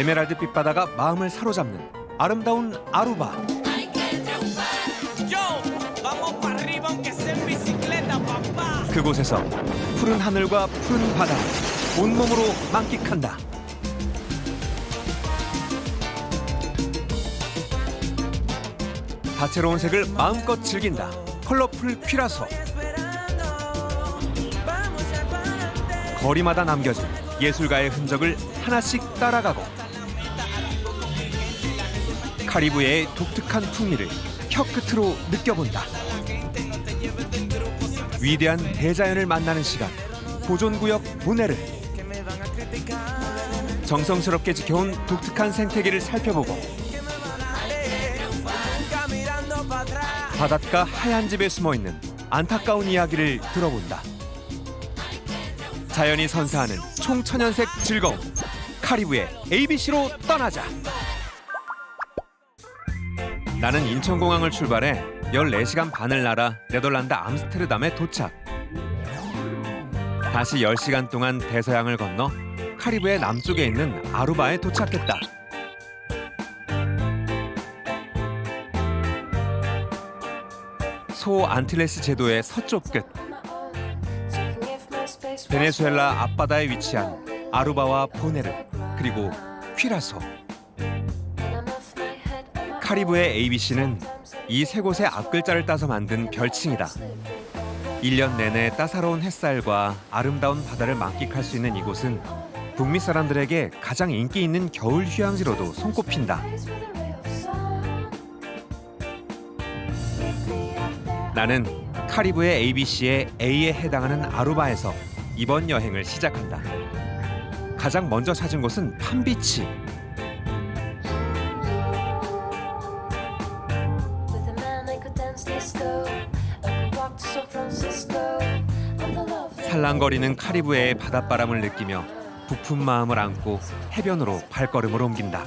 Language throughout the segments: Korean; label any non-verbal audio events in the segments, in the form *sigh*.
에메랄드 빛 바다가 마음을 사로잡는 아름다운 아루바. 그곳에서 푸른 하늘과 푸른 바다 온몸으로 만끽한다. 다채로운 색을 마음껏 즐긴다. 컬러풀 퀴라소. 거리마다 남겨진 예술가의 흔적을 하나씩 따라가고 카리브해의 독특한 풍미를 혀 끝으로 느껴본다. 위대한 대자연을 만나는 시간 보존구역 보네르 정성스럽게 지켜온 독특한 생태계를 살펴보고 바닷가 하얀 집에 숨어 있는 안타까운 이야기를 들어본다. 자연이 선사하는 총천연색 즐거움 카리브의 ABC로 떠나자 나는 인천공항을 출발해 14시간 반을 날아 네덜란드 암스테르담에 도착. 다시 10시간 동안 대서양을 건너 카리브해 남쪽에 있는 아루바에 도착했다. 소 안틸레스 제도의 서쪽 끝 베네수엘라 앞바다에 위치한 아루바와 보네르 그리고 퀴라소 카리브의 ABC는 이 세 곳의 앞글자를 따서 만든 별칭이다. 1년 내내 따사로운 햇살과 아름다운 바다를 만끽할 수 있는 이곳은 북미 사람들에게 가장 인기 있는 겨울 휴양지로도 손꼽힌다. 나는 카리브의 ABC의 A에 해당하는 아루바에서 이번 여행을 시작한다. 가장 먼저 찾은 곳은 팜비치. 살랑거리는 카리브해의 바닷바람을 느끼며 부푼 마음을 안고 해변으로 발걸음을 옮긴다.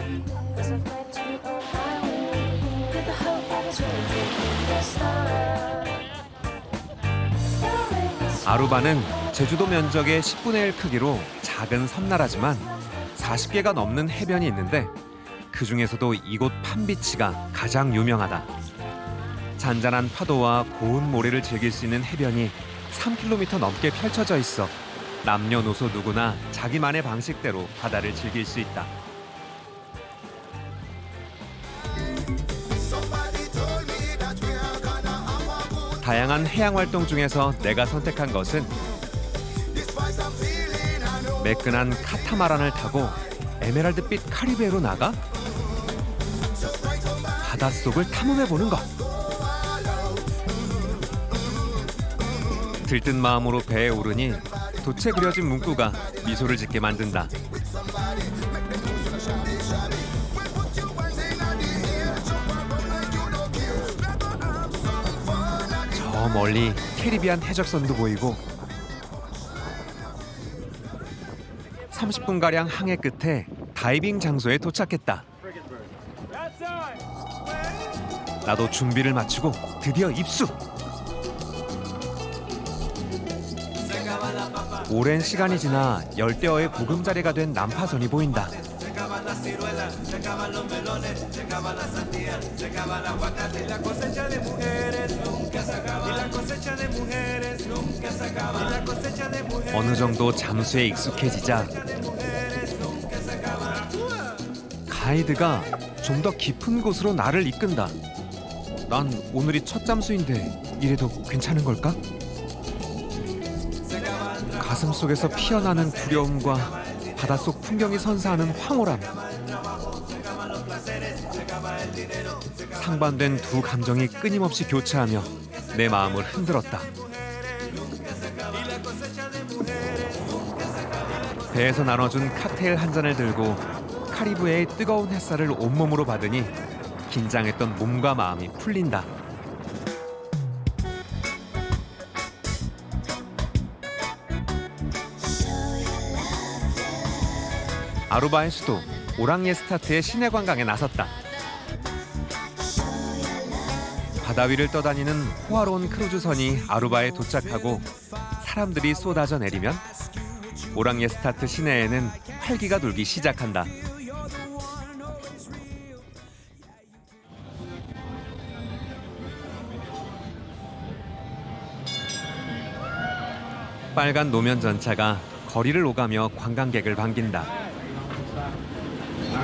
아루바는 제주도 면적의 10분의 1 크기로 작은 섬나라지만 40개가 넘는 해변이 있는데 그 중에서도 이곳 팜비치가 가장 유명하다. 잔잔한 파도와 고운 모래를 즐길 수 있는 해변이 3km 넘게 펼쳐져 있어 남녀노소 누구나 자기만의 방식대로 바다를 즐길 수 있다. 다양한 해양 활동 중에서 내가 선택한 것은 매끈한 카타마란을 타고 에메랄드빛 카리브해로 나가 바닷속을 탐험해 보는 것. 들뜬 마음으로 배에 오르니 도체 그려진 문구가 미소를 짓게 만든다. 저 멀리 캐리비안 해적선도 보이고 30분 가량 항해 끝에 다이빙 장소에 도착했다. 나도 준비를 마치고 드디어 입수. 오랜 시간이 지나 열대어의 보금자리가 된 난파선이 보인다. 어느 정도 잠수에 익숙해지자 가이드가 좀 더 깊은 곳으로 나를 이끈다. 난 오늘이 첫 잠수인데 이래도 괜찮은 걸까? 가슴 속에서 피어나는 두려움과 바닷속 풍경이 선사하는 황홀함. 상반된 두 감정이 끊임없이 교차하며 내 마음을 흔들었다. 배에서 나눠준 칵테일 한 잔을 들고 카리브해의 뜨거운 햇살을 온몸으로 받으니 긴장했던 몸과 마음이 풀린다. 아르바의 수도 오랑예 스타트의 시내 관광에 나섰다. 바다 위를 떠다니는 호화로운 크루즈선이 아르바에 도착하고 사람들이 쏟아져 내리면 오랑예 스타트 시내에는 활기가 돌기 시작한다. 빨간 노면 전차가 거리를 오가며 관광객을 반긴다.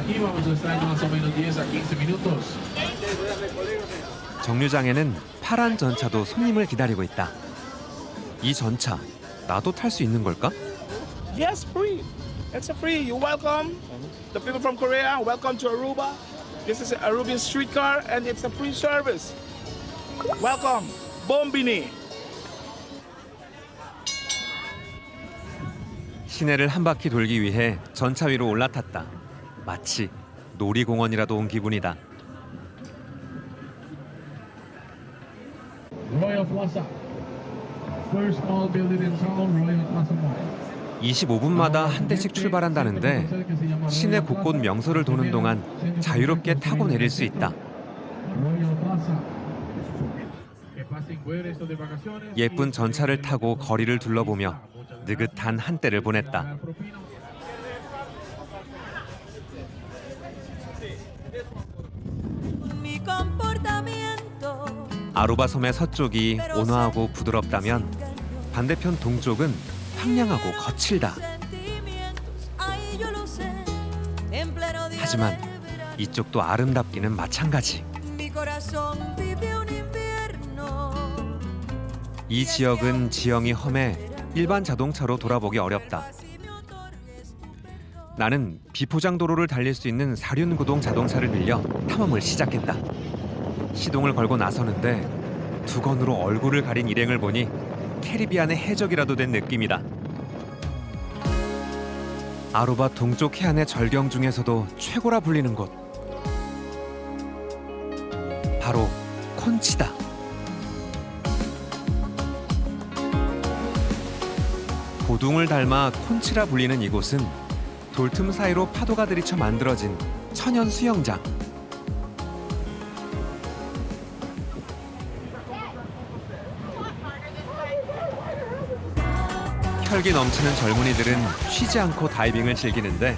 Aquí vamos a estar más o menos 10 a 15 minutos. 정류장에는 파란 전차도 손님을 기다리고 있다. 이 전차 나도 탈 수 있는 걸까? Yes, free. It's a free. You're welcome. The people from Korea, welcome to Aruba. This is Aruban streetcar and it's a free service. Welcome. Bombini. 시내를 한 바퀴 돌기 위해 전차 위로 올라탔다. 마치 놀이공원이라도 온 기분이다. Royal Plaza. First mall building in town, Royal Plaza Mall. 25분마다 한 대씩 출발한다는데 시내 곳곳 명소를 도는 동안 자유롭게 타고 내릴 수 있다. 예쁜 전차를 타고 거리를 둘러보며 느긋한 한때를 보냈다. 아루바 섬의 서쪽이 온화하고 부드럽다면 반대편 동쪽은 황량하고 거칠다. 하지만 이쪽도 아름답기는 마찬가지. 이 지역은 지형이 험해 일반 자동차로 돌아보기 어렵다. 나는 비포장 도로를 달릴 수 있는 사륜구동 자동차를 빌려 탐험을 시작했다. 시동을 걸고 나서는데 두건으로 얼굴을 가린 일행을 보니 캐리비안의 해적이라도 된 느낌이다. 아루바 동쪽 해안의 절경 중에서도 최고라 불리는 곳. 바로 콘치다. 고둥을 닮아 콘치라 불리는 이곳은 돌틈 사이로 파도가 들이쳐 만들어진 천연 수영장. 혈기 넘치는 젊은이들은 쉬지 않고 다이빙을 즐기는데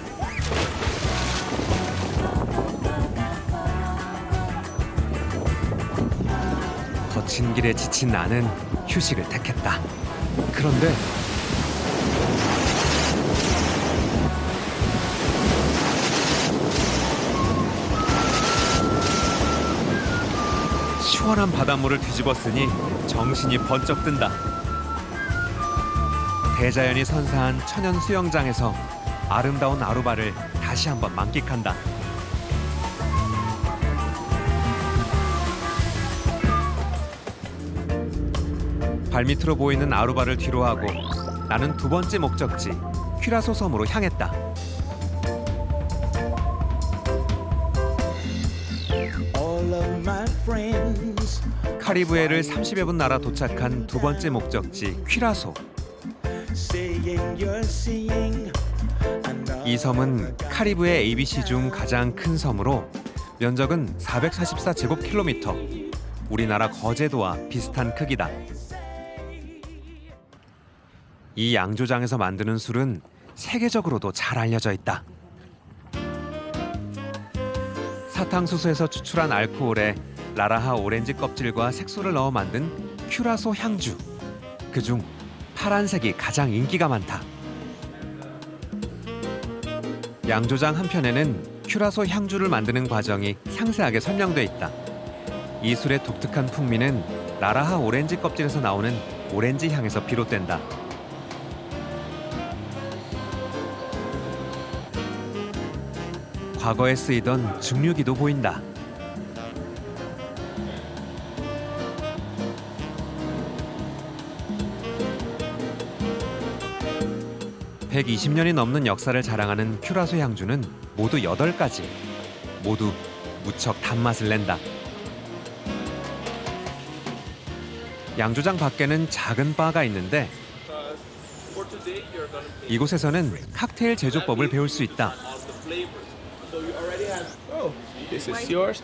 거친 길에 지친 나는 휴식을 택했다. 그런데 시원한 바닷물을 뒤집었으니 정신이 번쩍 든다. 대자연이 선사한 천연 수영장에서 아름다운 아루바를 다시 한번 만끽한다. 발밑으로 보이는 아루바를 뒤로하고 나는 두 번째 목적지 퀴라소 섬으로 향했다. 카리브해를 30여 분 날아 도착한 두 번째 목적지 퀴라소. 이 섬은 카리브해 ABC 중 가장 큰 섬으로 면적은 444제곱킬로미터. 우리나라 거제도와 비슷한 크기다. 이 양조장에서 만드는 술은 세계적으로도 잘 알려져 있다. 사탕수수에서 추출한 알코올에 라라하 오렌지 껍질과 색소를 넣어 만든 큐라소 향주. 그중 파란색이 가장 인기가 많다. 양조장 한편에는 큐라소 향주를 만드는 과정이 상세하게 설명돼 있다. 이 술의 독특한 풍미는 라라하 오렌지 껍질에서 나오는 오렌지 향에서 비롯된다. 과거에 쓰이던 증류기도 보인다. (120년이) 넘는 역사를 자랑하는 큐라소 향주는 모두 여덟 가지. 모두 무척 단맛을 낸다. 양조장 밖에는 작은 바가 있는데 이곳에서는 칵테일 제조법을 배울 수 있다 this is yours.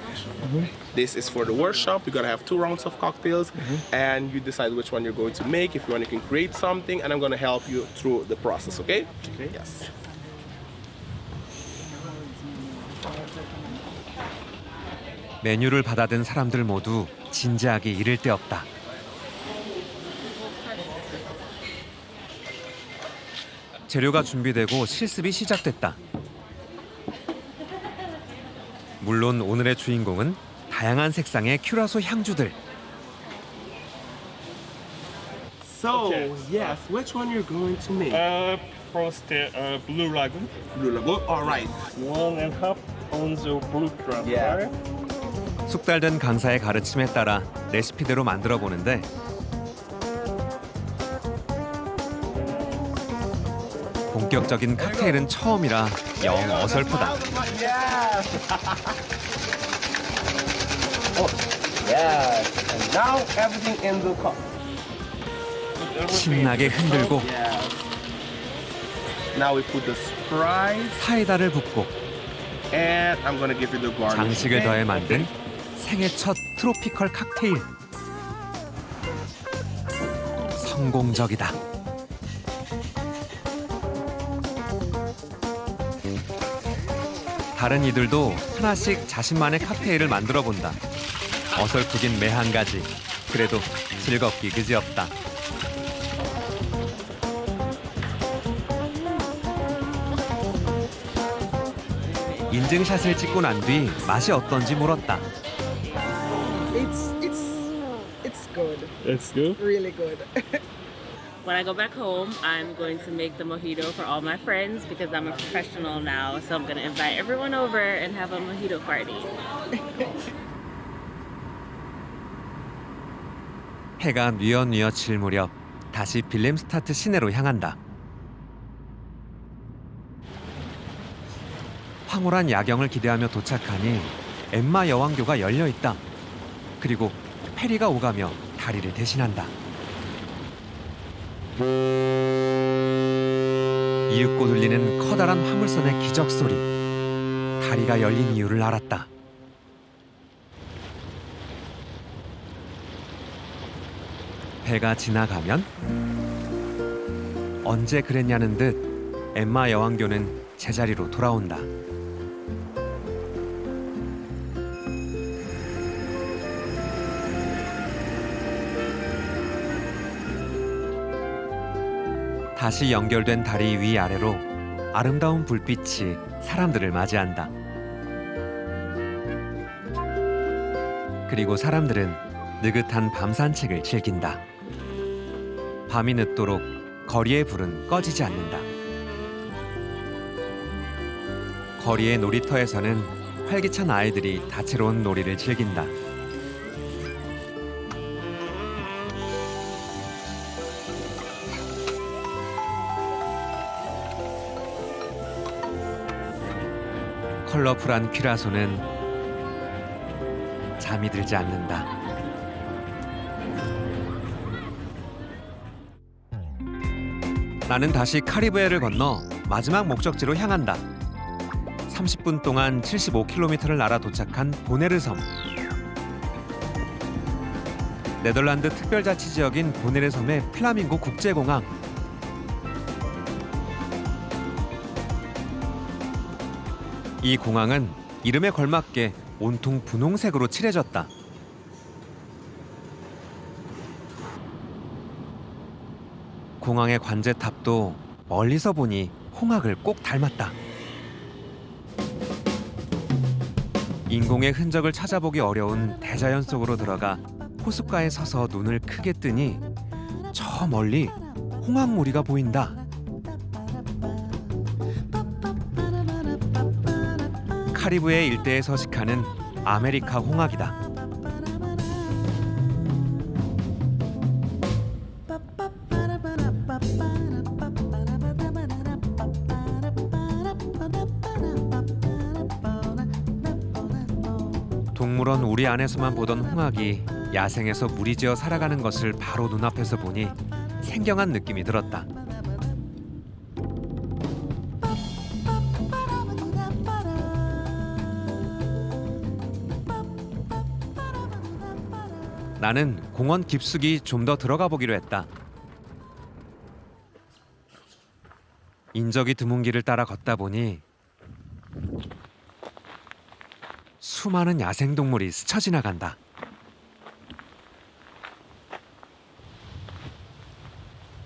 This is for the workshop. You're gonna have two rounds of cocktails, and you decide which one you're going to make. If you want, you can create something, and I'm gonna help you through the process. Okay? Okay. Yes. 메뉴를 받아든 사람들 모두 진지하게 이를 데 없다. 재료가 준비되고 실습이 시작됐다. 물론 오늘의 주인공은 다양한 색상의 큐라소 향주들. So, yes, which one you're going to make? Uh, frosted uh, blue lagoon. Blue Lagoon? All right. One and a half on the blue crab. Yeah. 숙달된 강사의 가르침에 따라 레시피대로 만들어 보는데 본격적인 칵테일은 처음이라 영 어설프다. 신나게 흔들고 사이다를 붓고. 장식을? 더해 만든 생애 첫 트로피컬 칵테일. 성공적이다. 다른 이들도 하나씩 자신만의 칵테일을 만들어 본다. 어설프긴 매 한 가지. 그래도 즐겁기 그지없다. 인증샷을 찍고 난 뒤 맛이 어떤지 물었다. It's it's it's good, That's good. really good. *laughs* When I go back home, I'm going to make the mojito for all my friends because I'm a professional now. So I'm going to invite everyone over and have a mojito party. 해가 뉘엿뉘엿 질 무렵 다시 빌렘스타트 시내로 향한다. 황홀한 야경을 기대하며 도착하니 엠마 여왕교가 열려 있다. 그리고 페리가 오가며 다리를 대신한다. 이윽고 들리는 커다란 화물선의 기적 소리. 다리가 열린 이유를 알았다. 배가 지나가면 언제 그랬냐는 듯 엠마 여왕교는 제자리로 돌아온다. 다시 연결된 다리 위아래로 아름다운 불빛이 사람들을 맞이한다. 그리고 사람들은 느긋한 밤 산책을 즐긴다. 밤이 늦도록 거리의 불은 꺼지지 않는다. 거리의 놀이터에서는 활기찬 아이들이 다채로운 놀이를 즐긴다. 컬러풀한 퀴라소는 잠이 들지 않는다. 나는 다시 카리브해를 건너 마지막 목적지로 향한다. 30분 동안 75km를 날아 도착한 보네르 섬. 네덜란드 특별자치 지역인 보네르 섬의 플라밍고 국제공항. 이 공항은 이름에 걸맞게 온통 분홍색으로 칠해졌다. 공항의 관제탑도 멀리서 보니 홍학을 꼭 닮았다. 인공의 흔적을 찾아보기 어려운 대자연 속으로 들어가 호숫가에 서서 눈을 크게 뜨니 저 멀리 홍학 무리가 보인다. 카리브해 일대에 서식하는 아메리카 홍학이다. 동물원 우리 안에서만 보던 홍학이 야생에서 무리지어 살아가는 것을 바로 눈앞에서 보니 생경한 느낌이 들었다. 나는 공원 깊숙이 좀 더 들어가 보기로 했다. 인적이 드문 길을 따라 걷다 보니 수많은 야생동물이 스쳐 지나간다.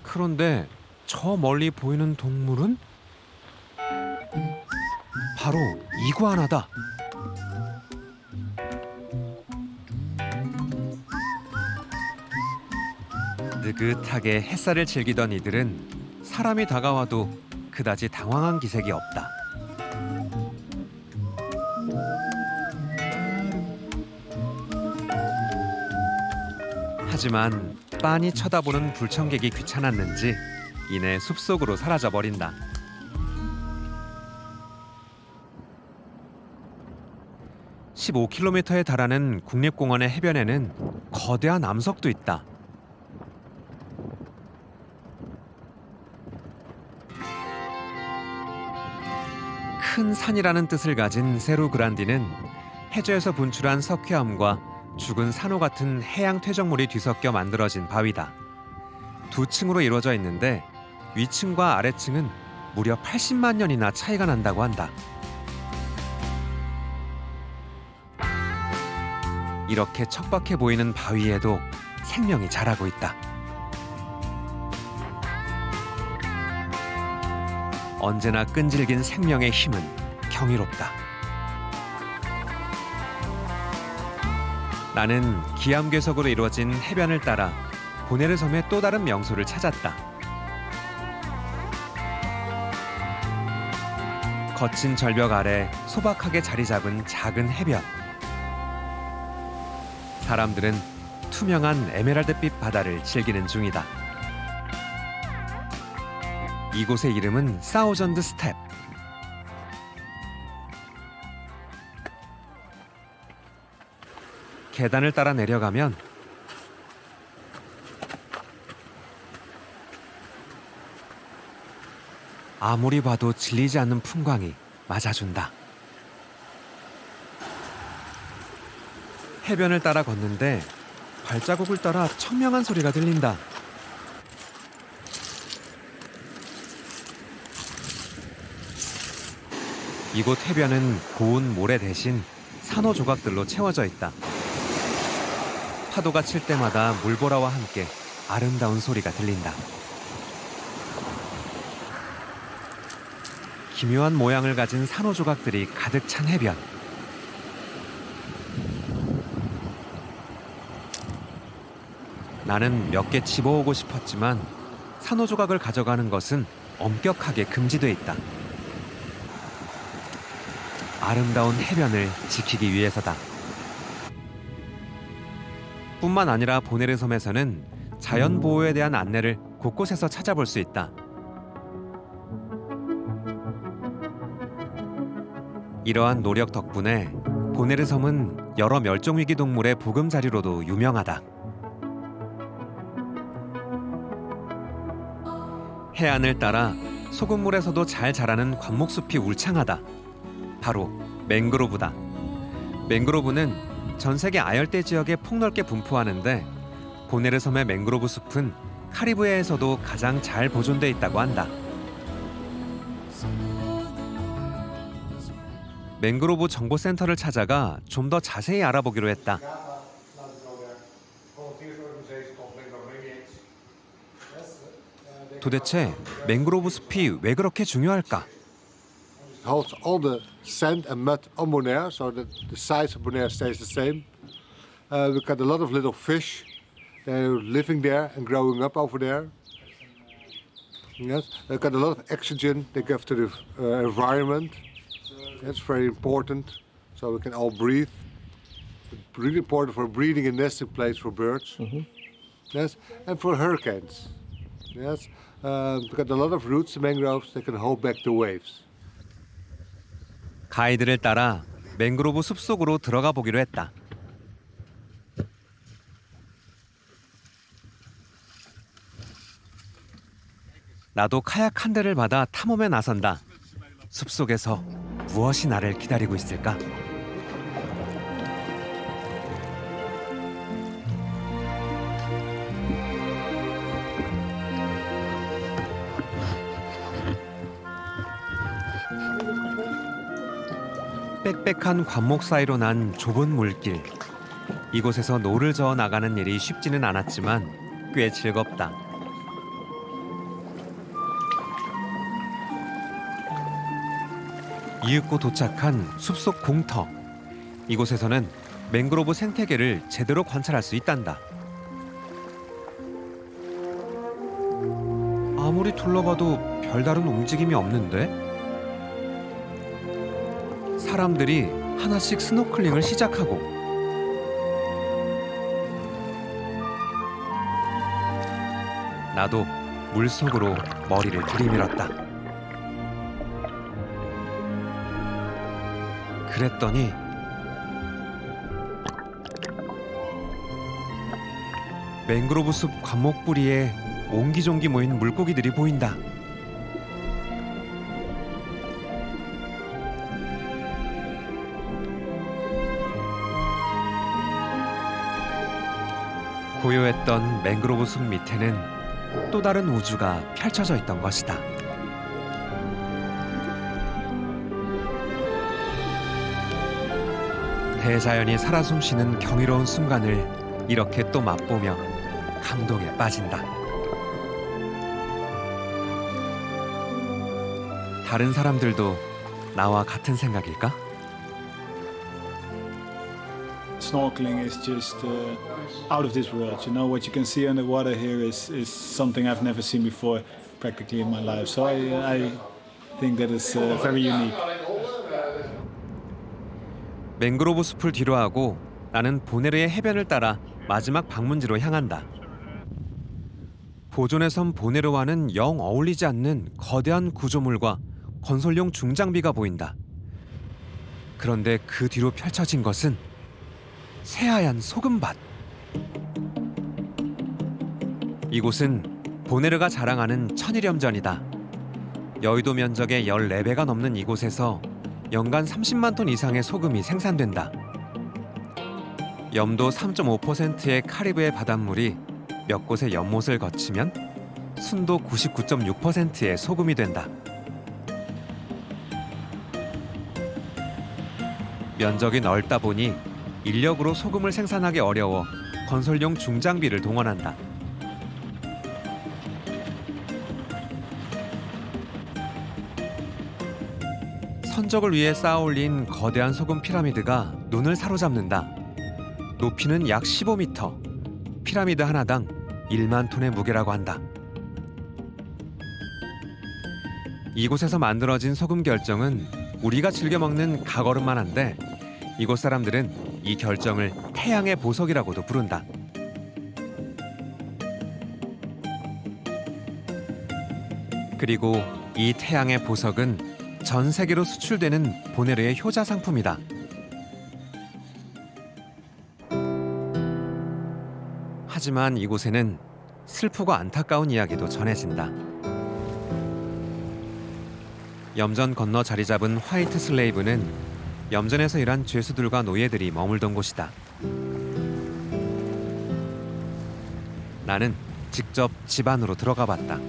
그런데 저 멀리 보이는 동물은 바로 이구아나다. 느긋하게 햇살을 즐기던 이들은 사람이 다가와도 그다지 당황한 기색이 없다. 하지만 빤히 쳐다보는 불청객이 귀찮았는지 이내 숲속으로 사라져 버린다. (15km에) 달하는 국립공원의 해변에는 거대한 암석도 있다. 큰 산이라는 뜻을 가진 세루 그란디는 해저에서 분출한 석회암과 죽은 산호 같은 해양 퇴적물이 뒤섞여 만들어진 바위다. 두 층으로 이루어져 있는데 위층과 아래층은 무려 80만 년이나 차이가 난다고 한다. 이렇게 척박해 보이는 바위에도 생명이 자라고 있다. 언제나 끈질긴 생명의 힘은 경이롭다. 나는 기암괴석으로 이루어진 해변을 따라 보네르 섬의 또 다른 명소를 찾았다. 거친 절벽 아래 소박하게 자리 잡은 작은 해변. 사람들은 투명한 에메랄드빛 바다를 즐기는 중이다. 이곳의 이름은 사우전드 스텝. 계단을 따라 내려가면 아무리 봐도 질리지 않는 풍광이 맞아준다. 해변을 따라 걷는데 발자국을 따라 청명한 소리가 들린다. 이곳 해변은 고운 모래 대신 산호 조각들로 채워져 있다. 파도가 칠 때마다 물보라와 함께 아름다운 소리가 들린다. 기묘한 모양을 가진 산호 조각들이 가득 찬 해변. 나는 몇 개 집어오고 싶었지만 산호 조각을 가져가는 것은 엄격하게 금지돼 있다. 아름다운 해변을 지키기 위해서다. 뿐만 아니라 보네르 섬에서는 자연 보호에 대한 안내를 곳곳에서 찾아볼 수 있다. 이러한 노력 덕분에 보네르 섬은 여러 멸종 위기 동물의 보금자리로도 유명하다. 해안을 따라 소금물에서도 잘 자라는 관목숲이 울창하다. 바로 맹그로브다. 맹그로브는 전 세계 아열대 지역에 폭넓게 분포하는데 보네르 섬의 맹그로브 숲은 카리브해에서도 가장 잘 보존돼 있다고 한다. 맹그로브 정보센터를 찾아가 좀 더 자세히 알아보기로 했다. 도대체 맹그로브 숲이 왜 그렇게 중요할까? Holds all the sand and mud on Bonaire, so that the size of Bonaire stays the same. Uh, we've got a lot of little fish. They're living there and growing up over there. Yes, they've got a lot of oxygen they give to the uh, environment. That's very important, so we can all breathe. It's really important for breeding and nesting place for birds. Yes, and for hurricanes. Yes, uh, we've got a lot of roots, the mangroves, they can hold back the waves. 가이드를 따라 맹그로브 숲속으로 들어가 보기로 했다. 나도 카약 한 대를 받아 탐험에 나선다. 숲속에서 무엇이 나를 기다리고 있을까? 빽빽한 관목 사이로 난 좁은 물길. 이곳에서 노를 저어 나가는 일이 쉽지는 않았지만 꽤 즐겁다. 이윽고 도착한 숲속 공터. 이곳에서는 맹그로브 생태계를 제대로 관찰할 수 있단다. 아무리 둘러봐도 별다른 움직임이 없는데? 사람들이 하나씩 스노클링을 시작하고 나도 물속으로 머리를 들이밀었다. 그랬더니 맹그로브 숲 관목 뿌리에 옹기종기 모인 물고기들이 보인다. 고요했던 맹그로브 숲 밑에는 또 다른 우주가 펼쳐져 있던 것이다. 대자연이 살아 숨쉬는 경이로운 순간을 이렇게 또 맛보며 감동에 빠진다. 다른 사람들도 나와 같은 생각일까? Snorkeling is just uh, out of this world. You know what you can see underwater here is, is something I've never seen before, practically in my life. So I, uh, I think that is uh, very unique. 맹그로브 숲을 뒤로하고 나는 보네르의 해변을 따라 마지막 방문지로 향한다. 보존의 섬 보네르와는 영 어울리지 않는 거대한 구조물과 건설용 중장비가 보인다. 그런데 그 뒤로 펼쳐진 것은 새하얀 소금밭. 이곳은 보네르가 자랑하는 천일염전이다. 여의도 면적의 14배가 넘는 이곳에서 연간 30만 톤 이상의 소금이 생산된다. 염도 3.5%의 카리브해 바닷물이 몇 곳의 연못을 거치면 순도 99.6%의 소금이 된다. 면적이 넓다 보니 인력으로 소금을 생산하기 어려워 건설용 중장비를 동원한다. 선적을 위해 쌓아올린 거대한 소금 피라미드가 눈을 사로잡는다. 높이는 약 15m. 피라미드 하나당 1만 톤의 무게라고 한다. 이곳에서 만들어진 소금 결정은 우리가 즐겨 먹는 가거름만 한데 이곳 사람들은 이 결정을 태양의 보석이라고도 부른다. 그리고 이 태양의 보석은 전 세계로 수출되는 보네르의 효자 상품이다. 하지만 이곳에는 슬프고 안타까운 이야기도 전해진다. 염전 건너 자리 잡은 화이트 슬레이브는 염전에서 일한 죄수들과 노예들이 머물던 곳이다. 나는 직접 집 안으로 들어가 봤다.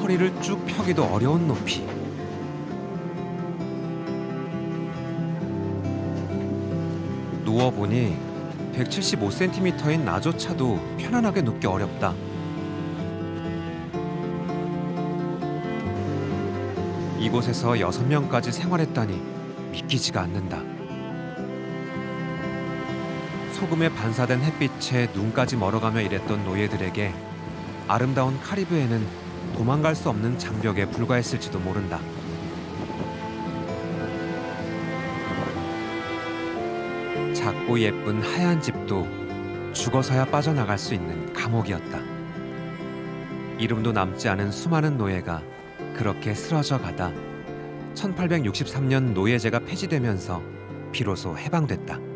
허리를 쭉 펴기도 어려운 높이. 누워보니 175cm인 나조차도 편안하게 눕기 어렵다. 이곳에서 여섯 명까지 생활했다니 믿기지가 않는다. 소금에 반사된 햇빛에 눈까지 멀어가며 일했던 노예들에게 아름다운 카리브해는 도망갈 수 없는 장벽에 불과했을지도 모른다. 작고 예쁜 하얀 집도 죽어서야 빠져나갈 수 있는 감옥이었다. 이름도 남지 않은 수많은 노예가 그렇게 쓰러져 가다 1863년 노예제가 폐지되면서 비로소 해방됐다.